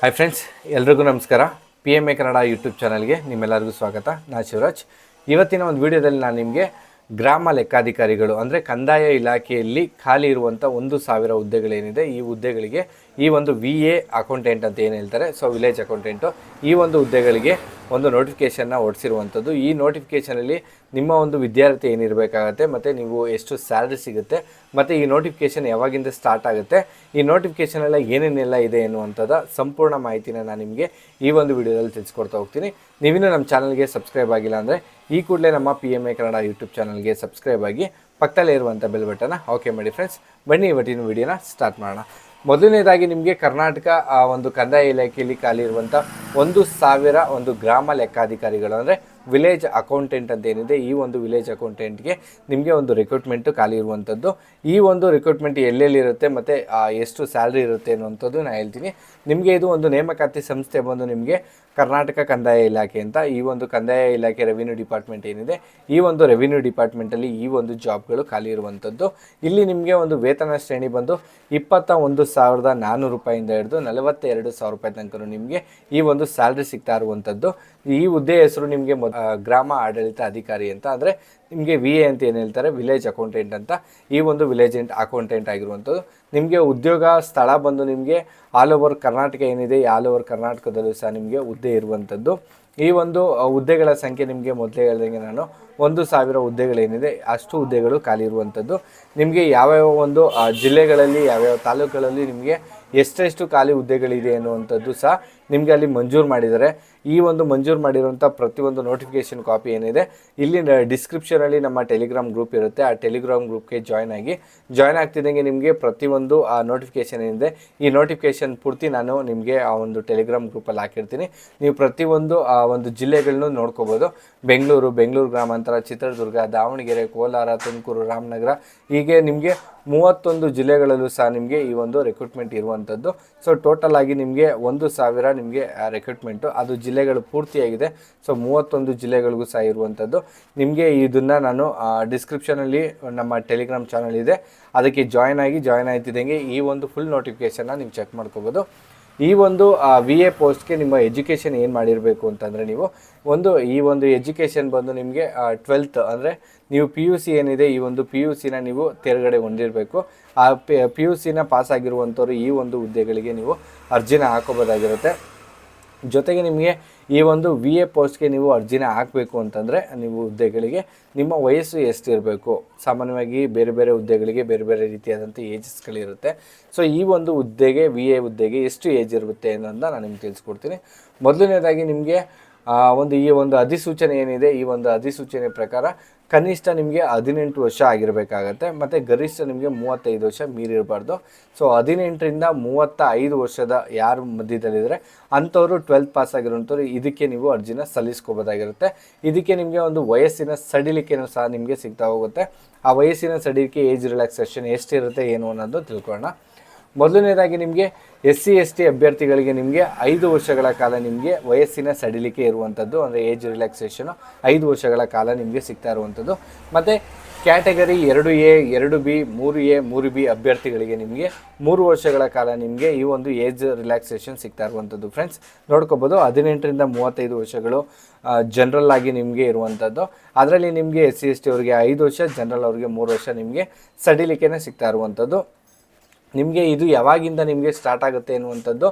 Hi friends ಎಲ್ರಿಗೂ ನಮಸ್ಕಾರ. P M A Kannada YouTube ಚಾನಲ್ಗೆ ನಿಮ್ಮೆಲ್ಲರಿಗೂ ಸ್ವಾಗತ. ನಾ ಶಿವರಾಜ್. ಇವತ್ತಿನ ಒಂದು ವಿಡಿಯೋದಲ್ಲಿ ನಾನು ನಿಮಗೆ ಗ್ರಾಮ ಲೆಕ್ಕಾಧಿಕಾರಿಗಳು ಅಂದರೆ ಕಂದಾಯ ಇಲಾಖೆಯಲ್ಲಿ ಖಾಲಿ ಇರುವಂಥ ಒಂದು ಸಾವಿರ ಹುದ್ದೆಗಳೇನಿದೆ, ಈ ಹುದ್ದೆಗಳಿಗೆ ಈ ಒಂದು ವಿ ಎ ಅಕೌಂಟೆಂಟ್ ಅಂತ ಏನು ಹೇಳ್ತಾರೆ? ಸೊ ವಿಲೇಜ್ ಅಕೌಂಟೆಂಟು ಈ ಒಂದು ಹುದ್ದೆಗಳಿಗೆ ಒಂದು ನೋಟಿಫಿಕೇಷನ್ನ ಹೊಡಿಸಿರುವಂಥದ್ದು ಈ ನೋಟಿಫಿಕೇಷನಲ್ಲಿ ನಿಮ್ಮ ಒಂದು ವಿದ್ಯಾರ್ಥಿ ಏನಿರಬೇಕಾಗತ್ತೆ, ಮತ್ತು ನೀವು ಎಷ್ಟು ಸ್ಯಾಲ್ರಿ ಸಿಗುತ್ತೆ, ಮತ್ತು ಈ ನೋಟಿಫಿಕೇಷನ್ ಯಾವಾಗಿಂದ ಸ್ಟಾರ್ಟ್ ಆಗುತ್ತೆ, ಈ ನೋಟಿಫಿಕೇಷನ್ ಎಲ್ಲ ಏನೇನೆಲ್ಲ ಇದೆ ಎನ್ನುವಂಥದ್ದು ಸಂಪೂರ್ಣ ಮಾಹಿತಿನ ನಾನು ನಿಮಗೆ ಈ ಒಂದು ವಿಡಿಯೋದಲ್ಲಿ ತಿಳಿಸ್ಕೊಡ್ತಾ ಹೋಗ್ತೀನಿ. ನೀವಿನ್ನೂ ನಮ್ಮ ಚಾನಲ್ಗೆ ಸಬ್ಸ್ಕ್ರೈಬ್ ಆಗಿಲ್ಲ ಅಂದರೆ ಈ ಕೂಡಲೇ ನಮ್ಮ P M A Kannada YouTube ಚಾನಲ್ಗೆ ಸಬ್ಸ್ಕ್ರೈಬ್ ಆಗಿ ಪಕ್ಕದಲ್ಲೇ ಇರುವಂಥ ಬೆಲ್ ಬಟನ್ನ ಓಕೆ ಮಾಡಿ ಫ್ರೆಂಡ್ಸ್ ಬನ್ನಿ ಇವತ್ತಿನ ವಿಡಿಯೋನ ಸ್ಟಾರ್ಟ್ ಮಾಡೋಣ. ಮೊದಲನೇದಾಗಿ ನಿಮಗೆ ಕರ್ನಾಟಕ ಆ, ಒಂದು ಕಂದಾಯ ಇಲಾಖೆಯಲ್ಲಿ ಖಾಲಿ ಇರುವಂಥ ಒಂದು ಸಾವಿರ ಒಂದು ಗ್ರಾಮ ಲೆಕ್ಕಾಧಿಕಾರಿಗಳು ಅಂದರೆ ವಿಲೇಜ್ ಅಕೌಂಟೆಂಟ್ ಅಂತ ಏನಿದೆ, ಈ ಒಂದು ವಿಲೇಜ್ ಅಕೌಂಟೆಂಟ್ಗೆ ನಿಮಗೆ ಒಂದು ರಿಕ್ರೂಟ್ಮೆಂಟು ಖಾಲಿ ಇರುವಂಥದ್ದು ಈ ಒಂದು ರಿಕ್ರೂಟ್ಮೆಂಟ್ ಎಲ್ಲೆಲ್ಲಿ ಇರುತ್ತೆ ಮತ್ತು ಎಷ್ಟು ಸ್ಯಾಲ್ರಿ ಇರುತ್ತೆ ಅನ್ನುವಂಥದ್ದು ನಾನು ಹೇಳ್ತೀನಿ. ನಿಮಗೆ ಇದು ಒಂದು ನೇಮಕಾತಿ ಸಂಸ್ಥೆ ಬಂದು ನಿಮಗೆ ಕರ್ನಾಟಕ ಕಂದಾಯ ಇಲಾಖೆ ಅಂತ, ಈ ಒಂದು ಕಂದಾಯ ಇಲಾಖೆ ರೆವಿನ್ಯೂ ಡಿಪಾರ್ಟ್ಮೆಂಟ್ ಏನಿದೆ, ಈ ಒಂದು ರೆವಿನ್ಯೂ ಡಿಪಾರ್ಟ್ಮೆಂಟಲ್ಲಿ ಈ ಒಂದು ಜಾಬ್ಗಳು ಖಾಲಿ ಇರುವಂಥದ್ದು ಇಲ್ಲಿ ನಿಮಗೆ ಒಂದು ವೇತನ ಶ್ರೇಣಿ ಬಂದು ಇಪ್ಪತ್ತ ಒಂದು ಸಾವಿರದ ನಾನ್ನೂರು ರೂಪಾಯಿಂದ ಹಿಡಿದು ನಲವತ್ತೆರಡು ಸಾವಿರ ರೂಪಾಯಿ ತನಕ ನಿಮಗೆ ಈ ಒಂದು ಸ್ಯಾಲ್ರಿ ಸಿಗ್ತಾ ಇರುವಂಥದ್ದು ಈ ಹುದ್ದೆ ಹೆಸರು ನಿಮಗೆ ಗ್ರಾಮ ಆಡಳಿತ ಅಧಿಕಾರಿ ಅಂತ. ಅಂದರೆ ನಿಮಗೆ ವಿ ಎ ಅಂತ ಏನು ಹೇಳ್ತಾರೆ? ವಿಲೇಜ್ ಅಕೌಂಟೆಂಟ್ ಅಂತ. ಈ ಒಂದು ವಿಲೇಜ್ ಅಕೌಂಟೆಂಟ್ ಆಗಿರುವಂಥದ್ದು ನಿಮಗೆ ಉದ್ಯೋಗ ಸ್ಥಳ ಬಂದು ನಿಮಗೆ ಆಲ್ ಓವರ್ ಕರ್ನಾಟಕ ಏನಿದೆ ಆಲ್ ಓವರ್ ಕರ್ನಾಟಕದಲ್ಲೂ ಸಹ ನಿಮಗೆ ಹುದ್ದೆ ಇರುವಂಥದ್ದು ಈ ಒಂದು ಹುದ್ದೆಗಳ ಸಂಖ್ಯೆ ನಿಮಗೆ ಮೊದಲೇ ಹೇಳಿದಂಗೆ ನಾನು ಒಂದು ಸಾವಿರ ಹುದ್ದೆಗಳೇನಿದೆ, ಅಷ್ಟು ಹುದ್ದೆಗಳು ಖಾಲಿ ಇರುವಂಥದ್ದು ನಿಮಗೆ ಯಾವ್ಯಾವ ಒಂದು ಜಿಲ್ಲೆಗಳಲ್ಲಿ, ಯಾವ್ಯಾವ ತಾಲೂಕುಗಳಲ್ಲಿ ನಿಮಗೆ ಎಷ್ಟೆಷ್ಟು ಖಾಲಿ ಹುದ್ದೆಗಳಿದೆ ಅನ್ನುವಂಥದ್ದು ಸಹ ನಿಮಗೆ ಅಲ್ಲಿ ಮಂಜೂರು ಮಾಡಿದ್ದಾರೆ. ಈ ಒಂದು ಮಂಜೂರು ಮಾಡಿರುವಂಥ ಪ್ರತಿಯೊಂದು ನೋಟಿಫಿಕೇಷನ್ ಕಾಪಿ ಏನಿದೆ, ಇಲ್ಲಿ ಡಿಸ್ಕ್ರಿಪ್ಷನಲ್ಲಿ ನಮ್ಮ ಟೆಲಿಗ್ರಾಮ್ ಗ್ರೂಪ್ ಇರುತ್ತೆ. ಆ ಟೆಲಿಗ್ರಾಮ್ ಗ್ರೂಪ್ಗೆ ಜಾಯ್ನ್ ಆಗಿ ಜಾಯ್ನ್ ಆಗ್ತಿದ್ದಂಗೆ ನಿಮಗೆ ಪ್ರತಿಯೊಂದು ಆ ನೋಟಿಫಿಕೇಷನ್ ಏನಿದೆ, ಈ ನೋಟಿಫಿಕೇಷನ್ ಪೂರ್ತಿ ನಾನು ನಿಮಗೆ ಆ ಒಂದು ಟೆಲಿಗ್ರಾಮ್ ಗ್ರೂಪಲ್ಲಿ ಹಾಕಿರ್ತೀನಿ. ನೀವು ಪ್ರತಿಯೊಂದು, ಆ, ಒಂದು ಜಿಲ್ಲೆಗಳನ್ನೂ ನೋಡ್ಕೋಬೋದು. ಬೆಂಗಳೂರು ಬೆಂಗಳೂರು ಗ್ರಾಮಾಂತರ, ಚಿತ್ರದುರ್ಗ, ದಾವಣಗೆರೆ, ಕೋಲಾರ, ತುಮಕೂರು, ರಾಮನಗರ, ಹೀಗೆ ನಿಮಗೆ ಮೂವತ್ತೊಂದು ಜಿಲ್ಲೆಗಳಲ್ಲೂ ಸಹ ನಿಮಗೆ ಈ ಒಂದು ರೆಕ್ರೂಟ್ಮೆಂಟ್ ಇರುವಂಥದ್ದು. ಸೊ ಟೋಟಲ್ ಆಗಿ ನಿಮಗೆ ಒಂದು ಸಾವಿರ ನಿಮಗೆ ರೆಕ್ರೂಟ್ಮೆಂಟು ಅದು ಜಿಲ್ಲೆಗಳು ಪೂರ್ತಿಯಾಗಿದೆ. ಸೊ ಮೂವತ್ತೊಂದು ಜಿಲ್ಲೆಗಳಿಗೂ ಸಹ ಇರುವಂಥದ್ದು. ನಿಮಗೆ ಇದನ್ನು ನಾನು ಡಿಸ್ಕ್ರಿಪ್ಷನಲ್ಲಿ ನಮ್ಮ ಟೆಲಿಗ್ರಾಮ್ ಚಾನಲ್ ಇದೆ. ಅದಕ್ಕೆ ಜಾಯ್ನ್ ಆಗಿ ಜಾಯ್ನ್ ಆಯ್ತಿದ್ದಂಗೆ ಈ ಒಂದು ಫುಲ್ ನೋಟಿಫಿಕೇಷನ್ನ ನೀವು ಚೆಕ್ ಮಾಡ್ಕೋಬೋದು. ಈ ಒಂದು ವಿ ಎ ಪೋಸ್ಟ್ಗೆ ನಿಮ್ಮ ಎಜುಕೇಷನ್ ಏನು ಮಾಡಿರಬೇಕು ಅಂತಂದರೆ ನೀವು ಒಂದು, ಈ ಒಂದು ಎಜುಕೇಷನ್ ಬಂದು ನಿಮಗೆ ಟ್ವೆಲ್ತ್ ಅಂದರೆ ನೀವು ಪಿ ಯು ಸಿ ಏನಿದೆ ಈ ಒಂದು ಪಿ ಯು ಸಿನ ನೀವು ತೆರೆಗಡೆ ಹೊಂದಿರಬೇಕು. ಆ ಪಿ ಯು ಸಿನ ಪಾಸ್ ಆಗಿರುವಂಥವ್ರು ಈ ಒಂದು ಹುದ್ದೆಗಳಿಗೆ ನೀವು ಅರ್ಜಿನ ಹಾಕೋಬೋದಾಗಿರುತ್ತೆ ಜೊತೆಗೆ ನಿಮಗೆ ಈ ಒಂದು ವಿ ಎ ಪೋಸ್ಟ್ಗೆ ನೀವು ಅರ್ಜಿನ ಹಾಕಬೇಕು ಅಂತಂದರೆ ನೀವು ಹುದ್ದೆಗಳಿಗೆ ನಿಮ್ಮ ವಯಸ್ಸು ಎಷ್ಟಿರಬೇಕು? ಸಾಮಾನ್ಯವಾಗಿ ಬೇರೆ ಬೇರೆ ಹುದ್ದೆಗಳಿಗೆ ಬೇರೆ ಬೇರೆ ರೀತಿಯಾದಂಥ ಏಜಸ್ಗಳಿರುತ್ತೆ ಸೊ ಈ ಒಂದು ಹುದ್ದೆಗೆ ವಿ ಎ ಹುದ್ದೆಗೆ ಎಷ್ಟು ಏಜ್ ಇರುತ್ತೆ ಅನ್ನೋದನ್ನ ನಾನು ನಿಮ್ಗೆ ತಿಳಿಸ್ಕೊಡ್ತೀನಿ. ಮೊದಲನೇದಾಗಿ ನಿಮಗೆ ಒಂದು ಈ ಒಂದು ಅಧಿಸೂಚನೆ ಏನಿದೆ, ಈ ಒಂದು ಅಧಿಸೂಚನೆ ಪ್ರಕಾರ ಕನಿಷ್ಠ ನಿಮಗೆ ಹದಿನೆಂಟು ವರ್ಷ ಆಗಿರಬೇಕಾಗತ್ತೆ, ಮತ್ತು ಗರಿಷ್ಠ ನಿಮಗೆ ಮೂವತ್ತೈದು ವರ್ಷ ಮೀರಿರಬಾರ್ದು. ಸೊ ಹದಿನೆಂಟರಿಂದ ಮೂವತ್ತ ಐದು ವರ್ಷದ ಯಾರು ಮಧ್ಯದಲ್ಲಿದ್ದರೆ ಅಂಥವರು ಟ್ವೆಲ್ತ್ ಪಾಸ್ ಆಗಿರೋಂಥವ್ರು ಇದಕ್ಕೆ ನೀವು ಅರ್ಜಿನ ಸಲ್ಲಿಸ್ಕೋಬೋದಾಗಿರುತ್ತೆ. ಇದಕ್ಕೆ ನಿಮಗೆ ಒಂದು ವಯಸ್ಸಿನ ಸಡಿಲಿಕೆನೂ ಸಹ ನಿಮಗೆ ಸಿಗ್ತಾ ಹೋಗುತ್ತೆ. ಆ ವಯಸ್ಸಿನ ಸಡಿಲಿಕೆ ಏಜ್ ರಿಲ್ಯಾಕ್ಸೇಷನ್ ಎಷ್ಟಿರುತ್ತೆ, ಏನು ಅನ್ನೋದು ತಿಳ್ಕೊಳ್ಳೋಣ. ಮೊದಲನೇದಾಗಿ ನಿಮಗೆ ಎಸ್ ಸಿ, ಎಸ್ ಟಿ ಅಭ್ಯರ್ಥಿಗಳಿಗೆ ನಿಮಗೆ ಐದು ವರ್ಷಗಳ ಕಾಲ ನಿಮಗೆ ವಯಸ್ಸಿನ ಸಡಿಲಿಕೆ ಇರುವಂಥದ್ದು ಅಂದರೆ ಏಜ್ ರಿಲ್ಯಾಕ್ಸೇಷನು ಐದು ವರ್ಷಗಳ ಕಾಲ ನಿಮಗೆ ಸಿಗ್ತಾ ಇರುವಂಥದ್ದು ಮತ್ತು ಕ್ಯಾಟಗರಿ ಎರಡು ಎ, ಎರಡು ಬಿ, ಮೂರು ಎ, ಮೂರು ಬಿ ಅಭ್ಯರ್ಥಿಗಳಿಗೆ ನಿಮಗೆ ಮೂರು ವರ್ಷಗಳ ಕಾಲ ನಿಮಗೆ ಈ ಒಂದು ಏಜ್ ರಿಲ್ಯಾಕ್ಸೇಷನ್ ಸಿಗ್ತಾ ಇರುವಂಥದ್ದು ಫ್ರೆಂಡ್ಸ್ ನೋಡ್ಕೋಬೋದು, ಹದಿನೆಂಟರಿಂದ ಮೂವತ್ತೈದು ವರ್ಷಗಳು ಜನರಲ್ ಆಗಿ ನಿಮಗೆ ಇರುವಂಥದ್ದು ಅದರಲ್ಲಿ ನಿಮಗೆ ಎಸ್ ಸಿ, ಎಸ್ ಟಿ ಅವರಿಗೆ ಐದು ವರ್ಷ ಜನರಲ್ ಅವರಿಗೆ ಮೂರು ವರ್ಷ ನಿಮಗೆ ಸಡಿಲಿಕೆನೇ ಸಿಗ್ತಾ ಇರುವಂಥದ್ದು ನಿಮಗೆ ಇದು ಯಾವಾಗಿಂದ ನಿಮಗೆ ಸ್ಟಾರ್ಟ್ ಆಗುತ್ತೆ ಎನ್ನುವಂಥದ್ದು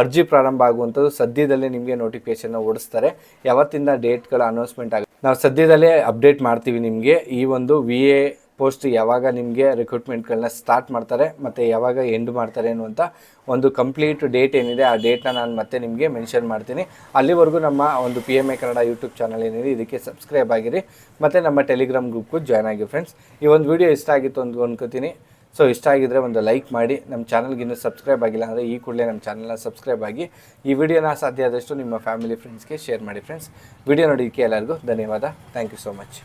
ಅರ್ಜಿ ಪ್ರಾರಂಭ ಆಗುವಂಥದ್ದು ಸದ್ಯದಲ್ಲೇ ನಿಮಗೆ ನೋಟಿಫಿಕೇಶನ್ನ ಓಡಿಸ್ತಾರೆ. ಯಾವತ್ತಿಂದ ಡೇಟ್ಗಳ ಅನೌನ್ಸ್ಮೆಂಟ್ ಆಗುತ್ತೆ. ನಾವು ಸದ್ಯದಲ್ಲೇ ಅಪ್ಡೇಟ್ ಮಾಡ್ತೀವಿ ನಿಮಗೆ. ಈ ಒಂದು ವಿ ಎ ಪೋಸ್ಟ್ ಯಾವಾಗ ನಿಮಗೆ ರಿಕ್ರೂಟ್ಮೆಂಟ್ಗಳನ್ನ ಸ್ಟಾರ್ಟ್ ಮಾಡ್ತಾರೆ, ಮತ್ತು ಯಾವಾಗ ಎಂಡ್ ಮಾಡ್ತಾರೆ ಅನ್ನುವಂಥ ಒಂದು ಕಂಪ್ಲೀಟ್ ಡೇಟ್ ಏನಿದೆ, ಆ ಡೇಟ್ನ ನಾನು ಮತ್ತೆ ನಿಮಗೆ ಮೆನ್ಷನ್ ಮಾಡ್ತೀನಿ. ಅಲ್ಲಿವರೆಗೂ ನಮ್ಮ ಒಂದು P M A Kannada YouTube channel ಏನಿದೆ, ಇದಕ್ಕೆ ಸಬ್ಸ್ಕ್ರೈಬ್ ಆಗಿರಿ. ಮತ್ತು ನಮ್ಮ ಟೆಲಿಗ್ರಾಮ್ ಗ್ರೂಪ್ಗೂ ಜಾಯ್ನ್ ಆಗಿ ಫ್ರೆಂಡ್ಸ್ ಈ ಒಂದು ವಿಡಿಯೋ ಇಷ್ಟ ಆಗಿತ್ತು ಅಂತ ಅನ್ಕೋತೀನಿ ಸೊ ಇಷ್ಟ ಆಗಿದ್ರೆ ಒಂದು ಲೈಕ್ ಮಾಡಿ. ನಮ್ಮ ಚಾನಲ್ಗೆ ಇನ್ನೂ ಸಬ್ಸ್ಕ್ರೈಬ್ ಆಗಿಲ್ಲ ಅಂದರೆ ಈ ಕೂಡಲೇ ನಮ್ಮ ಚಾನಲ್ನ ಸಬ್ಸ್ಕ್ರೈಬ್ ಆಗಿ ಈ ವಿಡಿಯೋನ ಸಾಧ್ಯ ಆದಷ್ಟು ನಿಮ್ಮ ಫ್ಯಾಮಿಲಿ ಫ್ರೆಂಡ್ಸ್ಗೆ ಶೇರ್ ಮಾಡಿ ಫ್ರೆಂಡ್ಸ್. ವಿಡಿಯೋ ನೋಡೋದಕ್ಕೆ ಎಲ್ಲರಿಗೂ ಧನ್ಯವಾದ. Thank you so much.